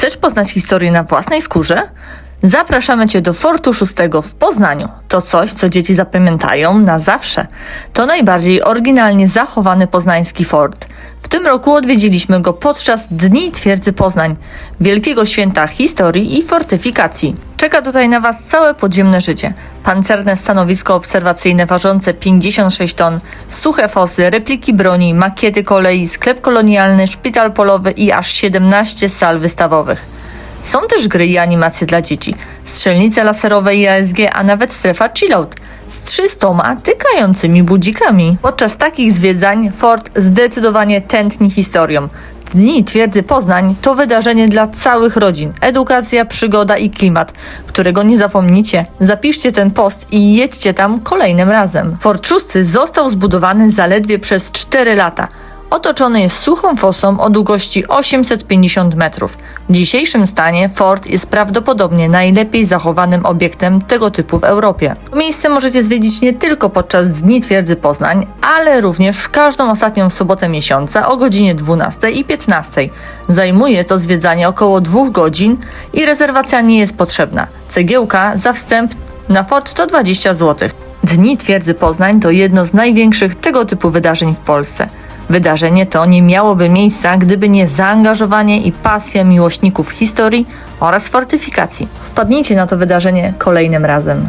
Chcesz poznać historię na własnej skórze? Zapraszamy Cię do Fortu Szóstego w Poznaniu. To coś, co dzieci zapamiętają na zawsze. To najbardziej oryginalnie zachowany poznański fort. Tym roku odwiedziliśmy go podczas Dni Twierdzy Poznań, wielkiego święta historii i fortyfikacji. Czeka tutaj na Was całe podziemne życie. Pancerne stanowisko obserwacyjne ważące 56 ton, suche fosy, repliki broni, makiety kolei, sklep kolonialny, szpital polowy i aż 17 sal wystawowych. Są też gry i animacje dla dzieci, strzelnice laserowe i ASG, a nawet strefa chillout z 300 tykającymi budzikami. Podczas takich zwiedzań Fort zdecydowanie tętni historią. Dni Twierdzy Poznań to wydarzenie dla całych rodzin. Edukacja, przygoda i klimat, którego nie zapomnicie. Zapiszcie ten post i jedźcie tam kolejnym razem. Fort Szósty został zbudowany zaledwie przez 4 lata. Otoczony jest suchą fosą o długości 850 metrów. W dzisiejszym stanie fort jest prawdopodobnie najlepiej zachowanym obiektem tego typu w Europie. To miejsce możecie zwiedzić nie tylko podczas Dni Twierdzy Poznań, ale również w każdą ostatnią sobotę miesiąca o godzinie 12 i 15. Zajmuje to zwiedzanie około 2 godzin i rezerwacja nie jest potrzebna. Cegiełka za wstęp na fort to 20 zł. Dni Twierdzy Poznań to jedno z największych tego typu wydarzeń w Polsce. Wydarzenie to nie miałoby miejsca, gdyby nie zaangażowanie i pasja miłośników historii oraz fortyfikacji. Wpadnijcie na to wydarzenie kolejnym razem.